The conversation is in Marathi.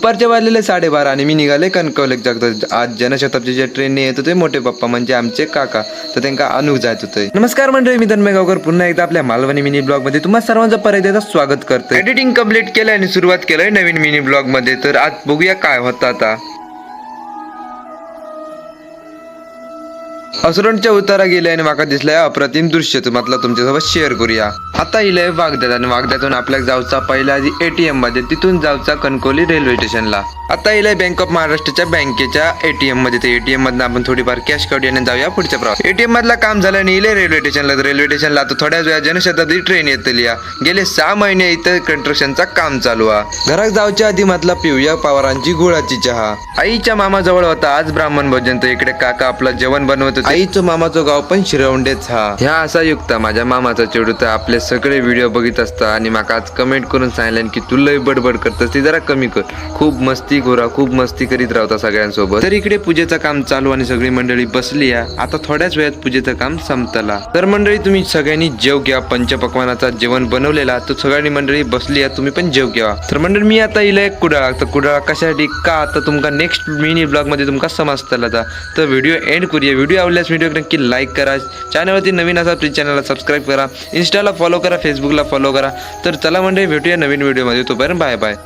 दुपारचे वाजलेले साडेबारा आणि मी निघाले कणकवलेक जागतो आज जनशताब्दीच्या ट्रेनने येत होते मोठे पप्पा म्हणजे आमचे काका तर त्यांना अनुक जात होते. नमस्कार मंडळी मी तन्मय पुन्हा एकदा आपल्या मालवणी मिनी ब्लॉगमध्ये तुम्हाला सर्वांचं परत एकदा स्वागत करतो एडिटिंग कंप्लीट केलंय आणि सुरुवात केलंय नवीन मिनी ब्लॉगमध्ये. तर आज बघूया काय होतं आता. असरोंच्या उतारा गेले आणि माका दिसलाय अप्रतिम दृश्य तुम्हाला तुमच्यासोबत शेअर करूया. आता इलंय वागद्यात आणि वागद्यातून आपल्याला जाऊचा पहिला आधी एटीएममध्ये तिथून जाऊचा कणकोली रेल्वे स्टेशनला आता इलंय बँक ऑफ महाराष्ट्राच्या बँकेच्या एटीएममध्ये ते एटीएम मधून आपण थोडीफार कॅश काढूया आणि जाऊया पुढच्या प्रवास. एटीएम मधला काम झालं आणि इले रेल्वे स्टेशनला रेल्वे स्टेशनला आता थोड्याच वेळा जनशताब्दी ट्रेन येतली या. गेले सहा महिने इथं कंस्ट्रक्शनचा काम चालू आहे. घरात जाऊच्या आधी मधला पिऊया पवारांची गुळाची चहा. आईच्या मामाजवळ होता आज ब्राह्मण भोजन तर इकडे काका आपलं जेवण बनवत होते आईचं मामाचं गाव पण शिरवंडेच हा. ह्या असा युक्त माझ्या मामाचा चेडू तर आपले सगळे व्हिडिओ बघित असता आणि माका आज कमेंट करून सांगितलं की तू लय बडबड करतस ती जरा कमी कर. खूप मस्ती घोरा खूप मस्ती करीत राहता सगळ्यांसोबत. तर इकडे पूजेचं काम चालू आणि सगळी मंडळी बसली आहे आता थोड्याच वेळात पूजेचं काम संपतला. तर मंडळी तुम्ही सगळ्यांनी जेव घ्या. पंचपक्वानाचा जेवण बनवलेला तर सगळ्यांनी मंडळी बसली आहे तुम्ही पण जेव घ्या. तर मंडळी मी आता इला एक कुडाळा. तर कुडाळा कशासाठी? का? आता तुमका नेक्स्ट मिनी ब्लॉगमध्ये तुमका समजतला तर व्हिडिओ एंड करूया. व्हिडिओ आवडल्यास व्हिडिओ नक्की लाईक करा. चॅनलवरती नवीन असा प्लीज चॅनलला सबस्क्राईब करा. इन्स्टाला फॉलो करा फेसबुकला फॉलो करा. तर चला म्हणजे भेटूया नवीन व्हिडिओमध्ये तोपर्यंत बाय बाय